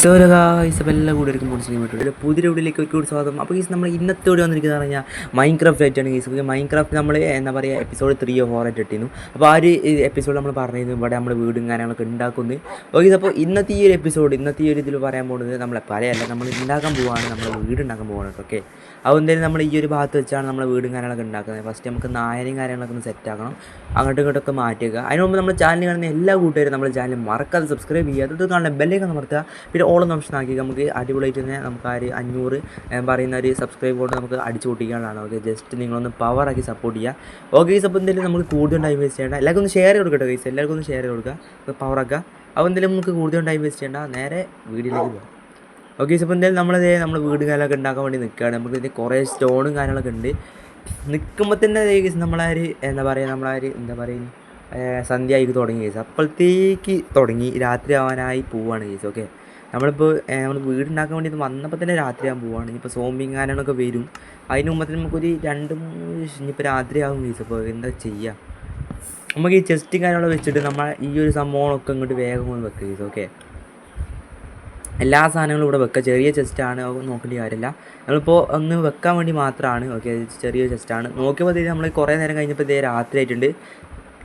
So guys അപ്പോൾ എല്ലാം കൂടെ ഒരു മുടിച്ചു വേണ്ടിയിട്ട് പുതിയ വീഡിയോയിലേക്ക് ഒരു കൂടി സ്വാഗതം. അപ്പോൾ ഗീസ് നമ്മൾ ഇന്നത്തെ വീഡിയോ വന്നിരിക്കുന്നത് പറഞ്ഞാൽ മൈൻക്രാഫ്റ്റ് ആയിട്ടാണ് ഗീസ് മൈൻക്രാഫ്റ്റ് നമ്മൾ എന്താ പറയുക എപ്പിസോഡ് ത്രീയോ ഫോർ ആയിട്ട് ഇട്ടിരുന്നു അപ്പോൾ ആ ഒരു എപ്പിസോഡ് നമ്മൾ പറഞ്ഞിരുന്നു. ഇവിടെ നമ്മൾ വീടും കാര്യങ്ങളൊക്കെ ഉണ്ടാക്കുന്നു. ഓക്കെ അപ്പോൾ ഇന്നത്തെ ഈ ഒരു എപ്പിസോഡ് ഇന്നത്തെ ഈ ഒരു ഇതിൽ പറയാൻ പോകുന്നത് നമ്മളെ പലയല്ല നമ്മൾ ഉണ്ടാക്കാൻ പോവാണ് നമ്മൾ വീട് ഉണ്ടാക്കാൻ പോവാണ് ഓക്കെ അപ്പോൾ എന്തായാലും നമ്മൾ ഈ ഒരു ഭാഗത്ത് വെച്ചാണ് നമ്മൾ വീടും കാര്യങ്ങളൊക്കെ ഉണ്ടാക്കുന്നത്. ഫസ്റ്റ് നമുക്ക് നായരും കാര്യങ്ങളൊക്കെ ഒന്ന് സെറ്റ് ആക്കണം. അങ്ങോട്ടും ഇങ്ങോട്ടൊക്കെ മാറ്റുക. അതിന് മുമ്പ് നമ്മൾ ചാനൽ കാണുന്ന എല്ലാ കൂട്ടുകാരും നമ്മുടെ ചാനൽ മറക്കാതെ സബ്സ്ക്രൈബ് ചെയ്യുക. അത് കാണുന്ന ബെല്ലേക്ക് നിർത്തുക പിന്നെ ഓളം ഓപ്ഷൻ ആക്കി. നമുക്ക് അടിപൊളിയായിട്ട് തന്നെ നമുക്ക് ആ ഒരു അഞ്ഞൂറ് പറയുന്ന ഒരു സബ്സ്ക്രൈബ് കൊണ്ട് നമുക്ക് അടിച്ചു പൊട്ടിക്കാനാണ് ഓക്കെ ജസ്റ്റ് നിങ്ങളൊന്ന് പവർ ആക്കി സപ്പോർട്ട് ചെയ്യുക ഓക്കെ ഗൈസ് അപ്പോൾ എന്തെങ്കിലും നമുക്ക് കൂടുതൽ ടൈം വേസ്റ്റ് ചെയ്യേണ്ട. എല്ലാവർക്കും ഒന്ന് ഷെയർ ചെയ്ത് കൊടുക്കട്ടെ ഗൈസ് എല്ലാവർക്കും ഒന്ന് ഷെയർ ചെയ്ത് കൊടുക്കുക പവർ ആക്കുക അപ്പോൾ എന്തെങ്കിലും നമുക്ക് കൂടുതൽ ടൈം വേസ്റ്റ് ചെയ്യേണ്ട. നേരെ വീഡിയോയിലേക്ക് പോകാം ഓക്കെ അപ്പോൾ എന്തായാലും നമ്മളിതേ നമ്മൾ വീട് കാര്യങ്ങളൊക്കെ ഉണ്ടാക്കാൻ വേണ്ടി നിൽക്കുകയാണ് നമുക്ക് ഇതിന് കുറേ സ്റ്റോണും കാര്യങ്ങളൊക്കെ ഉണ്ട്. നിൽക്കുമ്പോൾ തന്നെ ഗൈസ് guys നമ്മളെ ഒരു എന്താ പറയുക നമ്മളാർ ഒരു എന്താ പറയുക ആയിട്ട് തുടങ്ങി കേസ് അപ്പോഴത്തേക്ക് തുടങ്ങി രാത്രി ആവാനായി പോവുകയാണ് കേസ് ഓക്കെ നമ്മളിപ്പോൾ നമ്മൾ വീടുണ്ടാക്കാൻ വേണ്ടി വന്നപ്പോൾ തന്നെ രാത്രി ആകാൻ പോവാണ്. ഇനിയിപ്പോൾ സോമ്പിങ് കാര്യങ്ങളൊക്കെ വരും. അതിന് മുമ്പ് തന്നെ നമുക്കൊരു രണ്ട് മൂന്ന് ഇനിയിപ്പോൾ രാത്രി ആകും കേസ് അപ്പോൾ എന്താ ചെയ്യുക നമുക്ക് ഈ ചെസ്റ്റ് കാര്യങ്ങളൊക്കെ വെച്ചിട്ട് നമ്മൾ ഈ ഒരു സംഭവങ്ങളൊക്കെ ഇങ്ങോട്ട് വേഗം കൊണ്ട് വെക്കുക കേസ് ഓക്കെ എല്ലാ സാധനങ്ങളും ഇവിടെ വെക്കുക ചെറിയ ചെസ്റ്റാണ് നോക്കേണ്ട കാര്യമില്ല. നമ്മളിപ്പോൾ ഒന്ന് വെക്കാൻ വേണ്ടി മാത്രമാണ് ഓക്കെ ചെറിയ ചെസ്റ്റാണ് നോക്കിയപ്പോൾ നമ്മൾ കുറേ നേരം കഴിഞ്ഞപ്പോൾ ഇതേ രാത്രി ആയിട്ടുണ്ട്.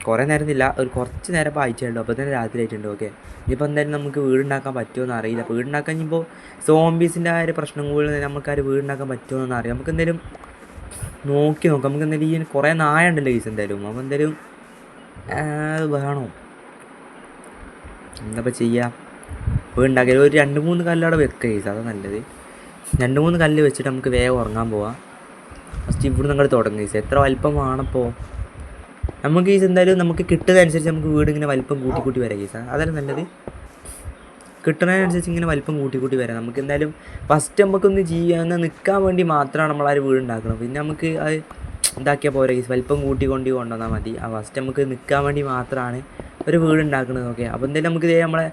കുറേ നേരം ഇല്ല ഒരു കുറച്ച് നേരം അയച്ചിട്ടുണ്ട് അപ്പോൾ തന്നെ രാത്രി ആയിട്ടുണ്ട് ഓക്കെ ഇനിയിപ്പോൾ എന്തായാലും നമുക്ക് വീടുണ്ടാക്കാൻ പറ്റുമോ അറിയില്ല. വീടുണ്ടാക്കാൻ ഇനിയിപ്പോൾ സോംബീസിന്റെ ആ ഒരു പ്രശ്നം കൂടി നമുക്ക് ആ ഒരു വീടുണ്ടാക്കാൻ പറ്റുമോ എന്ന് അറിയാം. നമുക്ക് എന്തായാലും നോക്കി നോക്കാം. നമുക്ക് എന്തായാലും ഈ കുറേ നായ ഉണ്ടല്ലോ കേസ് എന്തായാലും. അപ്പോൾ എന്തായാലും അത് വേണോ? എന്താപ്പോൾ ചെയ്യാം? വീടുണ്ടാക്കിയാൽ ഒരു രണ്ട് മൂന്ന് കല്ലവിടെ വെക്കുക കേസ് അതാണ് നല്ലത്. രണ്ട് മൂന്ന് കല്ല് വെച്ചിട്ട് നമുക്ക് വേഗം ഉറങ്ങാൻ പോവാം. ഫസ്റ്റ് ഇവിടെ നിങ്ങൾ തുടങ്ങുക കേസ് എത്ര വലിപ്പം വേണപ്പോൾ നമുക്ക് ഈ എന്തായാലും നമുക്ക് കിട്ടുന്നതനുസരിച്ച് നമുക്ക് വീട് ഇങ്ങനെ വലിപ്പം കൂട്ടി കൂട്ടി വരാം കേസ് അതല്ല നല്ലത്. കിട്ടുന്നതിനനുസരിച്ച് ഇങ്ങനെ വലിപ്പം കൂട്ടി കൂട്ടി വരാം. നമുക്ക് എന്തായാലും ഫസ്റ്റ് നമുക്കൊന്ന് ജീവിക്കാൻ നിൽക്കാൻ വേണ്ടി മാത്രമാണ് നമ്മൾ ആ വീട് ഉണ്ടാക്കുന്നത്. പിന്നെ നമുക്ക് അത് ഇതാക്കിയാൽ പോരാ കേസ് വലിപ്പം കൂട്ടി കൊണ്ട് കൊണ്ടുവന്നാൽ മതി. ആ ഫസ്റ്റ് നമുക്ക് നിൽക്കാൻ വേണ്ടി മാത്രമാണ് ഒരു വീട് ഉണ്ടാക്കുന്നത്. ഓക്കെ. അപ്പോൾ എന്തായാലും നമുക്ക് ഇതേ നമ്മളെ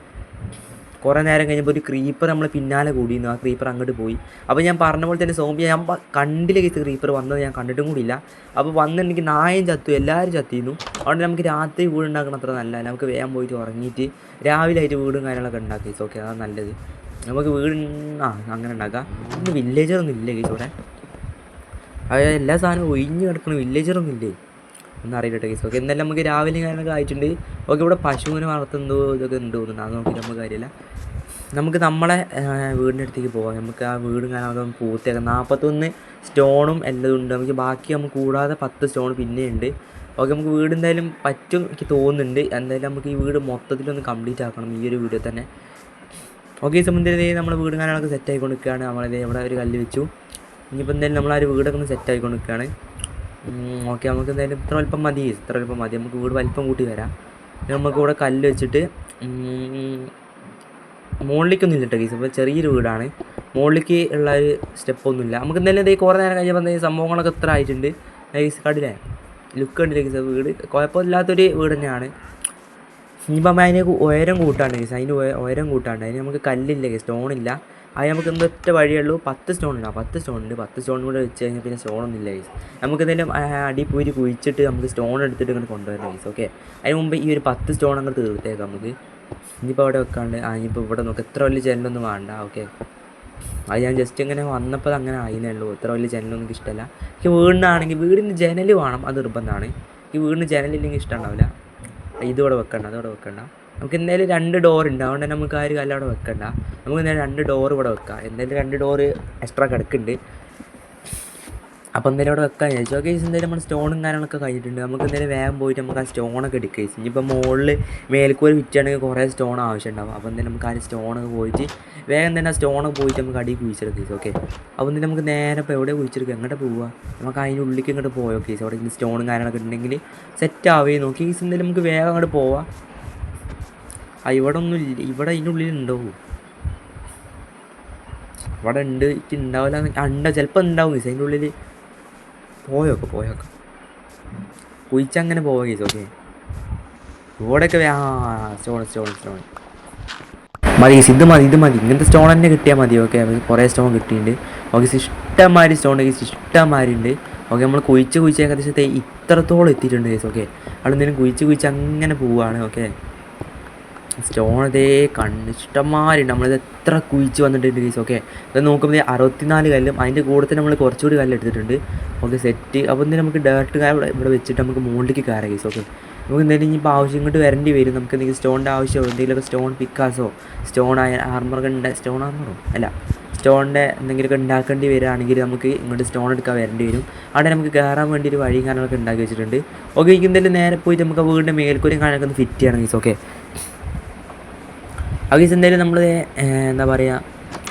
കുറേ നേരം കഴിഞ്ഞപ്പോൾ ഒരു ക്രീപ്പർ നമ്മൾ പിന്നാലെ കൂടിയിരുന്നു. ആ ക്രീപ്പർ അങ്ങോട്ട് പോയി. അപ്പോൾ ഞാൻ പറഞ്ഞ പോലെ തന്നെ സോംബി ഞാൻ കണ്ടില്ല കേസ് ക്രീപ്പർ വന്നത്? ഞാൻ കണ്ടിട്ടും കൂടിയില്ല. അപ്പോൾ വന്നിട്ടുണ്ടെങ്കിൽ നായും ചത്തു എല്ലാവരും ചത്തിയിരുന്നു അതുകൊണ്ട് നമുക്ക് രാത്രി വീട് ഉണ്ടാക്കണം അത്ര നല്ല നമുക്ക് വേഗം പോയിട്ട് ഉറങ്ങിയിട്ട് രാവിലെ ആയിട്ട് വീടും കാര്യങ്ങളൊക്കെ ഉണ്ടാക്കി ഓക്കെ അതാണ് നല്ലത്. നമുക്ക് വീട് ആ അങ്ങനെ ഉണ്ടാക്കാം. ഇന്ന് വില്ലേജറൊന്നും ഇല്ല കേസ് അവിടെ അതായത് എല്ലാ സാധനവും ഒഴിഞ്ഞ് കിടക്കണം വില്ലേജറൊന്നും ഇല്ലേ? ഒന്നും അറിയില്ല കേസ് ഓക്കെ എന്തായാലും നമുക്ക് രാവിലെ കാര്യങ്ങളൊക്കെ ആയിട്ടുണ്ട്. ഓക്കെ ഇവിടെ പശുവിനെ വളർത്തുന്നതോ ഇതൊക്കെ ഉണ്ട് തോന്നുന്നു അത് നോക്കിയിട്ട് നമുക്ക് കാര്യമില്ല. നമുക്ക് നമ്മളെ വീടിന്റെ അടുത്തേക്ക് പോകാം നമുക്ക് ആ വീടും കാര്യങ്ങളൊക്കെ പൂർത്തിയാക്കാം. നാൽപ്പത്തൊന്ന് സ്റ്റോണും എല്ലാം ഉണ്ട്. നമുക്ക് ബാക്കി നമുക്ക് കൂടാതെ പത്ത് സ്റ്റോൺ പിന്നെ ഉണ്ട്. ഓക്കെ നമുക്ക് വീട് എന്തായാലും പറ്റും എനിക്ക് തോന്നുന്നുണ്ട്. എന്തായാലും നമുക്ക് ഈ വീട് മൊത്തത്തിലൊന്ന് കംപ്ലീറ്റ് ആക്കണം ഈ ഒരു വീഡിയോ തന്നെ. ഓക്കെ സംബന്ധിച്ച് നമ്മൾ വീട് കാണാനൊക്കെ സെറ്റ് ആയിക്കൊണ്ടിരിക്കുകയാണ്. നമ്മളിത് ഇവിടെ ഒരു കല്ല് വെച്ചു. ഇനിയിപ്പോൾ എന്തായാലും നമ്മൾ ആ ഒരു വീടൊക്കെ ഒന്ന് സെറ്റ് ആയിക്കൊണ്ട് നിൽക്കുകയാണ് ഓക്കെ നമുക്ക് എന്തായാലും ഇത്ര വലിപ്പം മതി ഇത്ര വലിപ്പം മതി. നമുക്ക് വീട് വലിപ്പം കൂട്ടി വരാം. നമുക്ക് ഇവിടെ കല്ല് വെച്ചിട്ട് മുകളിലേക്കൊന്നും ഇല്ല കേട്ടോ ഗീസ് അപ്പോൾ ചെറിയൊരു വീടാണ്. മുകളിലേക്ക് ഉള്ള ഒരു സ്റ്റെപ്പൊന്നുമില്ല നമുക്ക് എന്തായാലും ഇതേ കുറേ നേരം കഴിഞ്ഞപ്പോൾ എന്തെങ്കിലും സംഭവങ്ങളൊക്കെ ഇത്ര ആയിട്ടുണ്ട്. ഗീസ് കണ്ടില്ലേ? ലുക്ക് കണ്ടില്ലേ ഗീസ് വീട്? കുഴപ്പമില്ലാത്തൊരു വീട് തന്നെയാണ്. ഇനിയിപ്പം അതിന് ഉയരം കൂട്ടാണ്ട് ഗീസ് അതിന് ഉയരം കൂട്ടാണ്ട്. അതിന് നമുക്ക് കല്ലില്ല ഗീസ് സ്റ്റോണില്ല അത് നമുക്ക് എന്തൊറ്റ വഴിയുള്ളൂ പത്ത് സ്റ്റോൺ ഉണ്ട്. ആ പത്ത് സ്റ്റോൺ ഉണ്ട്. പത്ത് സ്റ്റോൺ കൂടെ വെച്ച് കഴിഞ്ഞാൽ പിന്നെ സ്റ്റോണൊന്നും ഇല്ല ഗീസ് നമുക്ക് എന്തെങ്കിലും അടി പോയി കുഴിച്ചിട്ട് നമുക്ക് സ്റ്റോൺ എടുത്തിട്ട് ഇങ്ങനെ കൊണ്ടുവരണം ഗൈസ് ഓക്കെ അതിന് മുമ്പ് ഈ ഒരു പത്ത് സ്റ്റോൺ അങ്ങോട്ട് തീർത്തേക്കാം നമുക്ക്. ഇനിയിപ്പോൾ അവിടെ വെക്കാണ്ട് ആ ഇനിയിപ്പോൾ ഇവിടെ നോക്കാം. എത്ര വലിയ ജനലൊന്നും വേണ്ട. ഓക്കെ അത് ഞാൻ ജസ്റ്റ് ഇങ്ങനെ വന്നപ്പോൾ അങ്ങനെ ആയിനേ ഉള്ളൂ. എത്ര വലിയ ജനലൊന്നും ഇഷ്ടമല്ല എനിക്ക് വീടിനാണെങ്കിൽ വീടിന് ജനൽ വേണം. അത് നിർബന്ധമാണ്. ഈ വീടിന് ജനലില്ലെങ്കിൽ ഇഷ്ടമുണ്ടാവില്ല ഇതിവിടെ വെക്കണ്ട അതോടെ വെക്കണ്ട. നമുക്ക് എന്തായാലും രണ്ട് ഡോർ ഉണ്ട്. അതുകൊണ്ട് തന്നെ നമുക്ക് ആ ഒരു കല്ല് അവിടെ വെക്കണ്ട. നമുക്ക് എന്തായാലും രണ്ട് ഡോർ ഇവിടെ വെക്കാം. എന്തായാലും രണ്ട് ഡോർ എക്സ്ട്രാ കിടക്കുന്നുണ്ട്. അപ്പോൾ എന്തായാലും അവിടെ വെക്കാൻ വിചാരിച്ചു. ഓക്കെ എന്തായാലും നമ്മൾ സ്റ്റോണും കാര്യങ്ങളൊക്കെ കഴിഞ്ഞിട്ടുണ്ട്. നമുക്ക് എന്തായാലും വേഗം പോയിട്ട് നമുക്ക് ആ സ്റ്റോണൊക്കെ എടുക്കുക ഇനിയിപ്പോൾ മുകളിൽ മേൽക്കൂര വിറ്റാണെങ്കിൽ കുറേ സ്റ്റോൺ ആവശ്യമുണ്ടാവും. അപ്പോൾ എന്തായാലും നമുക്ക് ആ സ്റ്റോണൊക്കെ പോയിട്ട് വേഗം തന്നെ ആ സ്റ്റോണൊക്കെ പോയിട്ട് നമുക്ക് അടി കുഴിച്ചെടുക്കുക ഓക്കെ അപ്പോൾ എന്തായാലും നമുക്ക് നേരെ ഇപ്പോൾ എവിടെ കുഴിച്ചെടുക്കുക എങ്ങോട്ട് പോവുക നമുക്ക് അതിന്റെ ഉള്ളിലേക്ക് ഇങ്ങോട്ട് പോയോ കേസ് അവിടെ സ്റ്റോണും കാര്യങ്ങളൊക്കെ ഉണ്ടെങ്കിൽ സെറ്റ് ആവുകയും നോക്കി. കേസ് എന്തായാലും നമുക്ക് വേഗം അങ്ങോട്ട് പോവാം. ആ ഇവിടെ ഒന്നും ഇല്ല. ഇവിടെ അതിന്റെ ഉള്ളിൽ ഉണ്ടാവും. ഇവിടെ ഉണ്ട് എനിക്ക് ഉണ്ടാവില്ല ഉണ്ടാവും ചിലപ്പോൾ ഉണ്ടാവും കേസ് അതിന്റെ ഉള്ളിൽ പോയോക്കെ പോയോക്കെ കുഴിച്ചങ്ങനെ പോവാ കേസ് ഓക്കെ ഇവിടെയൊക്കെ സ്റ്റോൺ സ്റ്റോൺ സ്റ്റോൺ. മതി കേസ് ഇത് മതി ഇത് മതി. ഇങ്ങനത്തെ സ്റ്റോൺ തന്നെ കിട്ടിയാൽ മതി ഓക്കെ കുറേ സ്റ്റോൺ കിട്ടിയിട്ടുണ്ട്. ഓക്കെ ഇഷ്ടംമാതിരി സ്റ്റോൺ കേസ് ഇഷ്ടംമാതിരി ഉണ്ട്. ഓക്കെ നമ്മൾ കുഴിച്ച് കുഴിച്ച് ഏകദേശം ഇത്രത്തോളം എത്തിയിട്ടുണ്ട് കേസ് ഓക്കെ അവിടെ എന്തെങ്കിലും കുഴിച്ച് കുഴിച്ച് അങ്ങനെ പോവുകയാണ് ഓക്കെ സ്റ്റോൺ ഇതേ കണ്ണ് ഇഷ്ടംമാരുണ്ട് നമ്മളിത് എത്ര കുഴിച്ച് വന്നിട്ടുണ്ട് ഗീസ് ഓക്കെ ഇത് നോക്കുമ്പോൾ അറുപത്തിനാല് കല്ലും അതിന്റെ കൂടെ തന്നെ നമ്മൾ കുറച്ചുകൂടി കല്ല് എടുത്തിട്ടുണ്ട് ഓക്കെ സെറ്റ് അപ്പോൾ എന്തെങ്കിലും നമുക്ക് ഡയറക്റ്റ് കാര്യം ഇവിടെ വെച്ചിട്ട് നമുക്ക് മുകളിലേക്ക് കയറാം ഗീസ് ഓക്കെ നമുക്ക് എന്തെങ്കിലും ഇനിയിപ്പോൾ ആവശ്യം ഇങ്ങോട്ട് വരേണ്ടി വരും. നമുക്ക് എന്തെങ്കിലും സ്റ്റോണിന്റെ ആവശ്യമോ എന്തെങ്കിലുമൊക്കെ സ്റ്റോൺ പിക്കാസോ സ്റ്റോൺ ആർമറൊക്കെ ഉണ്ട് സ്റ്റോൺ ആർമറോ അല്ല സ്റ്റോണിന്റെ എന്തെങ്കിലുമൊക്കെ ഉണ്ടാക്കേണ്ടി വരികയാണെങ്കിൽ നമുക്ക് ഇങ്ങോട്ട് സ്റ്റോൺ എടുക്കാൻ വരേണ്ടി വരും. അവിടെ നമുക്ക് കയറാൻ വേണ്ടി ഒരു വഴിയും കാര്യങ്ങളൊക്കെ ഉണ്ടാക്കി വെച്ചിട്ടുണ്ട്. ഓക്കെ എനിക്ക് എന്തെങ്കിലും നേരെ പോയിട്ട് നമുക്ക് വീടിന്റെ മേൽക്കൂരയും കാര്യങ്ങളൊക്കെ ഒന്ന് ഫിറ്റ് ചെയ്യണം ഗീസ് ഓക്കെ ആ ഈ എന്തായാലും നമ്മൾ എന്താ പറയുക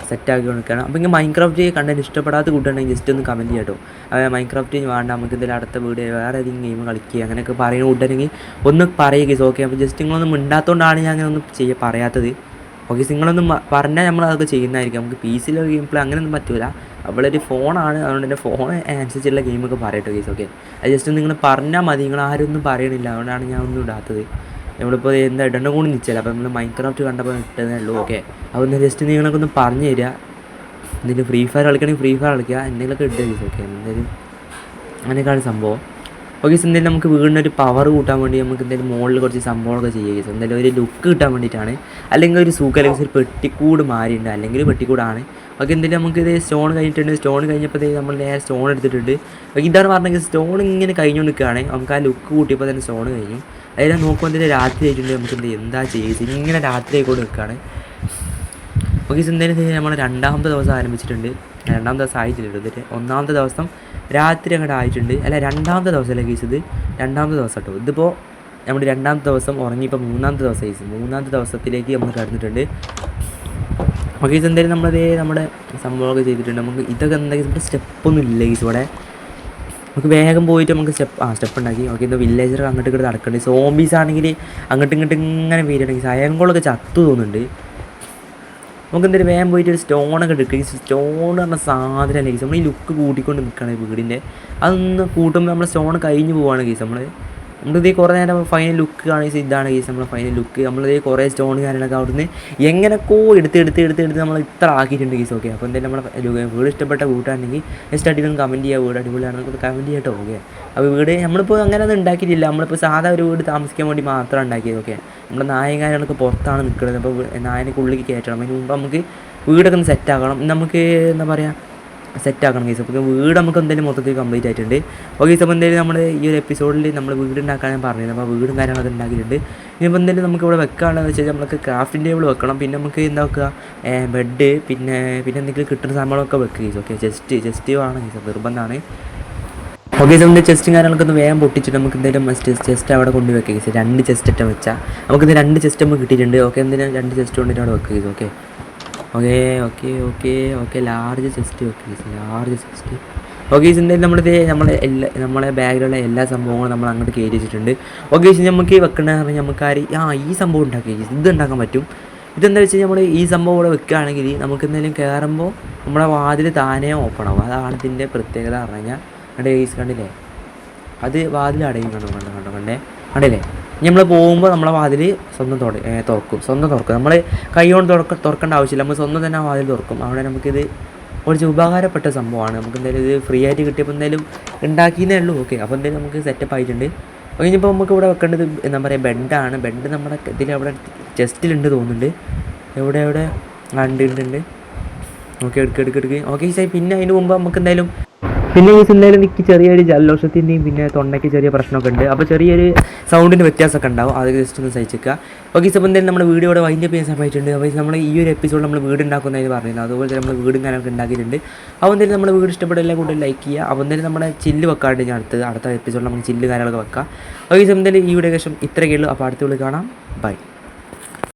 സെറ്റാക്കി കൊടുക്കണം അപ്പോൾ ഇങ്ങനെ മൈൻക്രാഫ്റ്റ് കണ്ടന്റ് ഇഷ്ടപ്പെടാത്ത കൂട്ടുണ്ടെങ്കിൽ ജസ്റ്റ് ഒന്ന് കമന്റ് ചെയ്യട്ടോ. അപ്പോൾ മൈൻക്രാഫ്റ്റ് വേണ്ട നമുക്ക് ഇതിൽ അടുത്ത വീഡിയോ വേറെ ഏതെങ്കിലും ഗെയിം കളിക്കുക അങ്ങനെയൊക്കെ പറയുന്ന കൂട്ടുണ്ടെങ്കിൽ ഒന്ന് പറയുക ഇസ് ഓക്കെ അപ്പോൾ ജസ്റ്റ് നിങ്ങളൊന്നും മിണ്ടാത്തതുകൊണ്ടാണ് ഞാൻ അങ്ങനെ ഒന്നും ചെയ്യ പറയാത്തത്. ഓക്കെ നിങ്ങളൊന്നും പറഞ്ഞാൽ നമ്മൾ അതൊക്കെ ചെയ്യുന്നതായിരിക്കും. നമുക്ക് പി സിയിലെ ഗെയിം പ്ലേ അങ്ങനെയൊന്നും പറ്റില്ല അവളൊരു ഫോണാണ് അതുകൊണ്ട് തന്നെ ഫോൺ അനുസരിച്ചുള്ള ഗെയിമൊക്കെ പറയട്ടോ കേസ് ഓക്കെ അത് ജസ്റ്റ് നിങ്ങൾ പറഞ്ഞാൽ മതി. നിങ്ങൾ ആരും ഒന്നും പറയണില്ല. അതുകൊണ്ടാണ് ഞാൻ ഒന്നും ഇടാത്തത്. നമ്മളിപ്പോൾ എന്താ ഇടണ്ട കൂടി നിശ്ചയില്ല അപ്പോൾ നമ്മൾ മൈൻക്രാഫ്റ്റ് കണ്ടപ്പോൾ ഇട്ടതേ ഉള്ളൂ. ഓക്കെ അപ്പോൾ ജസ്റ്റ് നിങ്ങളൊക്കെ ഒന്ന് പറഞ്ഞു തരിക എന്തെങ്കിലും ഫ്രീ ഫയർ കളിക്കണമെങ്കിൽ ഫ്രീ ഫയർ കളിക്കുക. എന്തെങ്കിലുമൊക്കെ ഇട്ട് ഗീസ് ഓക്കെ എന്തെങ്കിലും അങ്ങനെയൊക്കെയാണ് സംഭവം. ഓക്കെ എന്തെങ്കിലും നമുക്ക് വീടിന്റെ ഒരു പവർ കൂട്ടാൻ വേണ്ടി നമുക്ക് എന്തെങ്കിലും മുകളിൽ കുറച്ച് സംഭവങ്ങളൊക്കെ ചെയ്യുക എന്തെങ്കിലും ഒരു ലുക്ക് കിട്ടാൻ വേണ്ടിയിട്ടാണ്. അല്ലെങ്കിൽ ഒരു സൂക്ക് അല്ലെങ്കിൽ ഒരു പെട്ടിക്കൂട് മാറിയിട്ടുണ്ട്. അല്ലെങ്കിൽ പെട്ടിക്കൂടാണ്. ഓക്കെ എന്തെങ്കിലും നമുക്ക് ഇത് സ്റ്റോൺ കഴിഞ്ഞിട്ടുണ്ട്. സ്റ്റോൺ കഴിഞ്ഞപ്പോൾ നമ്മൾ നേരെ സ്റ്റോൺ എടുത്തിട്ടുണ്ട്. ഇതാണ് പറഞ്ഞെങ്കിൽ സ്റ്റോൺ ഇങ്ങനെ കഴിഞ്ഞു നിൽക്കുകയാണ് നമുക്ക് ആ ലുക്ക് കൂട്ടിയപ്പോൾ തന്നെ സ്റ്റോൺ കഴിഞ്ഞു. അതിനെ നോക്കുമ്പോൾ എന്തെങ്കിലും രാത്രി ആയിട്ടുണ്ട് നമുക്ക് എന്ത് എന്താ ചെയ്യുക ഇങ്ങനെ രാത്രി ആയിക്കൊണ്ട് നിൽക്കുകയാണ് ഓക്കെ എന്തായാലും നമ്മൾ രണ്ടാമത്തെ ദിവസം ആരംഭിച്ചിട്ടുണ്ട്. രണ്ടാമത്തെ ദിവസം ആയിട്ടില്ല എന്നിട്ട് ഒന്നാമത്തെ ദിവസം രാത്രി അങ്ങോട്ട് ആയിട്ടുണ്ട്. അല്ല രണ്ടാമത്തെ ദിവസമല്ല ഇത്? രണ്ടാമത്തെ ദിവസം കേട്ടോ. ഇതിപ്പോൾ നമ്മൾ രണ്ടാമത്തെ ദിവസം ഉറങ്ങിയപ്പോൾ മൂന്നാമത്തെ ദിവസം കേസ് മൂന്നാമത്തെ ദിവസത്തിലേക്ക് നമ്മൾ കടന്നിട്ടുണ്ട്. ഓക്കെ എന്തായാലും നമ്മളതേ നമ്മുടെ സംഭവമൊക്കെ ചെയ്തിട്ടുണ്ട്. നമുക്ക് ഇതൊക്കെ എന്തെങ്കിലും സ്റ്റെപ്പൊന്നും ഇല്ല കേസ് ഇവിടെ. നമുക്ക് വേഗം പോയിട്ട് നമുക്ക് സ്റ്റെപ്പ് ആ സ്റ്റെപ്പ് ഉണ്ടാക്കി ഓക്കെ ഇന്ന് വില്ലേജർ അങ്ങോട്ട് ഇങ്ങോട്ട് നടക്കുന്നുണ്ട് സോംബീസ് ആണെങ്കിൽ അങ്ങോട്ടും ഇങ്ങോട്ടും ഇങ്ങനെ വീരണമെങ്കിൽ അയങ്കോളൊക്കെ ചത്തു തോന്നുന്നുണ്ട്. നമുക്ക് എന്തെങ്കിലും വേഗം പോയിട്ട് ഒരു സ്റ്റോണൊക്കെ എടുക്കുക ഈ സ്റ്റോൺ പറഞ്ഞ സാധനം അല്ലെങ്കിൽ നമ്മൾ ഈ ലുക്ക് കൂട്ടിക്കൊണ്ട് നിൽക്കുകയാണ് വീടിന്റെ. അതൊന്ന് കൂട്ടുമ്പോൾ നമ്മൾ സ്റ്റോൺ കഴിഞ്ഞ് പോവാണ് കേസ് നമ്മൾ നമ്മളിതേ കുറേ നേരം ഫൈനൽ ലുക്ക് കാണുക ഇതാണ് കേസ് നമ്മളെ ഫൈനൽ ലുക്ക് നമ്മളിതേ കുറേ സ്റ്റോൺ കാര്യങ്ങളൊക്കെ അവിടുന്ന് എങ്ങനെക്കോ എടുത്ത് എടുത്ത് എടുത്ത് എടുത്ത് നമ്മൾ ഇത്ര ആക്കിയിട്ടുണ്ട് കേസ് ഓക്കെ അപ്പോൾ എന്തായാലും നമ്മുടെ വീട് ഇഷ്ടപ്പെട്ട വീട്ടാണെങ്കിൽ ജസ്റ്റ് അടിപൊളി കമന്റ് ചെയ്യുക വീട് അടിപൊളിയാണെന്നൊക്കെ കമന്റ് ചെയ്യട്ടോ ഓക്കെ അപ്പോൾ വീട് നമ്മളിപ്പോൾ അങ്ങനെ ഒന്നും ഉണ്ടാക്കിയിട്ടില്ല. നമ്മളിപ്പോൾ സാധാ ഒരു വീട് താമസിക്കാൻ വേണ്ടി മാത്രം ഉണ്ടാക്കിയത് ഓക്കെ നമ്മുടെ നായയും കാര്യങ്ങളൊക്കെ പുറത്താണ് നിൽക്കുന്നത് അപ്പോൾ നായനൊക്കെ ഉള്ളിലേക്ക് കയറ്റണം. അതിന് മുമ്പ് നമുക്ക് വീടൊക്കെ ഒന്ന് സെറ്റാക്കണം നമുക്ക് എന്താ പറയുക സെറ്റ് ആക്കണം കേസ് അപ്പോൾ വീട് നമുക്ക് എന്തായാലും മൊത്തത്തിൽ കംപ്ലീറ്റ് ആയിട്ടുണ്ട്. ഓക്കെ അപ്പോൾ എന്തായാലും നമ്മുടെ ഈ ഒരു എപ്പിസോഡിൽ നമ്മൾ വീട് ഉണ്ടാക്കാൻ ഞാൻ പറഞ്ഞത് അപ്പോൾ വീടും കാര്യങ്ങളൊക്കെ ഉണ്ടാക്കിയിട്ടുണ്ട്. ഇനിയിപ്പോൾ എന്തായാലും നമുക്ക് ഇവിടെ വെക്കുകയാണെന്ന് വെച്ചാൽ നമുക്ക് ക്രാഫ്റ്റിന്റെ ടേബിൾ വെക്കണം. പിന്നെ നമുക്ക് എന്താ വെക്കുക? ബെഡ് പിന്നെ പിന്നെ എന്തെങ്കിലും കിട്ടുന്ന സാധനങ്ങളൊക്കെ വെക്കുക ഗീസ്. ഓക്കെ ജസ്റ്റ് ജസ്റ്റ് വേണം ഗീസ്. നിർബന്ധമാണ്. ഓക്കെ നമ്മുടെ ചെസ്റ്റും കാര്യങ്ങളൊക്കെ ഒന്ന് വേഗം പൊട്ടിച്ചിട്ട് നമുക്ക് എന്തെങ്കിലും ചെസ്റ്റ് അവിടെ കൊണ്ട് വെക്കുക രണ്ട് ചെസ്റ്റ് ഒറ്റ വെച്ചാൽ നമുക്ക് ഇത് രണ്ട് ചെസ്റ്റ് നമുക്ക് കിട്ടിയിട്ടുണ്ട്. ഓക്കെ എന്തിനാ രണ്ട് ചെസ്റ്റ് കൊണ്ടിട്ട് അവിടെ വെക്കുക guys. Okay. Okay okay okay okay large chest okay large chest okay എന്തായാലും നമ്മളിത് നമ്മളെ എല്ലാ നമ്മളെ ബാഗിലുള്ള എല്ലാ സംഭവങ്ങളും നമ്മൾ അങ്ങോട്ട് കയറ്റി വെച്ചിട്ടുണ്ട്. ഓക്കെ നമുക്ക് വെക്കണ പറഞ്ഞാൽ നമുക്ക് ആ ഈ സംഭവം ഉണ്ടാക്കി ഇത് ഉണ്ടാക്കാൻ പറ്റും. ഇതെന്താ വെച്ച് കഴിഞ്ഞാൽ നമ്മൾ ഈ സംഭവം ഇവിടെ വെക്കുകയാണെങ്കിൽ നമുക്ക് എന്തെങ്കിലും കയറുമ്പോൾ നമ്മുടെ വാതിൽ താനേ ഓപ്പൺ ആവും. അതാണ് ഇതിന്റെ പ്രത്യേകത പറഞ്ഞു. കഴിഞ്ഞാൽ കണ്ടേ കണ്ടില്ലേ? അത് വാതിൽ അടയും കണ്ടോ കണ്ടോ കണ്ടോ കണ്ടേ? കണ്ടില്ലേ? നമ്മൾ പോകുമ്പോൾ നമ്മളെ വാതിൽ സ്വന്തം തുട തുറക്കും. സ്വന്തം തുറക്കും. നമ്മൾ കൈ കൊണ്ട് തുറക്ക തുറക്കേണ്ട ആവശ്യമില്ല. നമ്മൾ സ്വന്തം തന്നെ ആ വാതിൽ തുറക്കും. അവിടെ നമുക്കിത് കുറച്ച് ഉപകാരപ്പെട്ട സംഭവമാണ്. നമുക്ക് എന്തായാലും ഇത് ഫ്രീ ആയിട്ട് കിട്ടിയപ്പോൾ എന്തായാലും ഉണ്ടാക്കിയെന്നേ ഉള്ളൂ. ഓക്കെ. അപ്പോൾ എന്തായാലും നമുക്ക് സെറ്റപ്പ് ആയിട്ടുണ്ട്. ഇനിയിപ്പോൾ നമുക്ക് ഇവിടെ വെക്കേണ്ടത് എന്താ പറയുക ബെഡാണ്. ബെഡ് നമ്മുടെ ഇതിൽ അവിടെ ചെസ്റ്റിലുണ്ട് തോന്നുന്നുണ്ട്. എവിടെ എവിടെ? ഉണ്ട് ഉണ്ട് ഓക്കെ എടുക്കുക എടുക്കുക എടുക്കുക ഓക്കെ പിന്നെ അതിന് മുമ്പ് നമുക്ക് എന്തായാലും പിന്നെ ഈ സിനിമയിൽ എനിക്ക് ചെറിയൊരു ജലദോഷത്തിന്റെയും പിന്നെ തൊണ്ടയ്ക്ക് ചെറിയ പ്രശ്നമൊക്കെ ഉണ്ട്. അപ്പോൾ ചെറിയൊരു സൗണ്ടിന്റെ വ്യത്യാസമൊക്കെ ഉണ്ടാവും. അത് ജസ്റ്റ് ഒന്ന് സഹിച്ചേക്കുക ഓക്കെ ഇപ്പോൾ എന്തായാലും നമ്മുടെ ഇവിടെ വൈൻഡ് ചെയ്യാൻ സമയമായിട്ടുണ്ട്. അപ്പോൾ നമ്മൾ ഈ ഒരു എപ്പിസോഡ് നമ്മൾ വീട് ഉണ്ടാക്കുന്നതായി പറഞ്ഞിരുന്നു അതുപോലെ തന്നെ നമ്മൾ വീടും കാര്യങ്ങളൊക്കെ ഉണ്ടാക്കിയിട്ടുണ്ട്. അപ്പോൾ എന്തായാലും നമ്മുടെ വീട് ഇഷ്ടപ്പെട്ട കൂടുതൽ കൂട്ടും ലൈക്ക് ചെയ്യുക. അപ്പോൾ എന്തായാലും നമ്മുടെ ചില്ല് വെക്കാണ്ട് ഞാൻ അടുത്ത് അടുത്ത എപ്പിസോഡിൽ നമുക്ക് ചില്ല് കാര്യങ്ങളൊക്കെ വെക്കാം. ഓക്കെ എന്തായാലും ഈ വീഡിയോ ശേഷം ഇത്രയൊക്കെ ഉള്ളൂ. അപ്പോൾ അടുത്ത വീഡിയോ കാണാം. ബൈ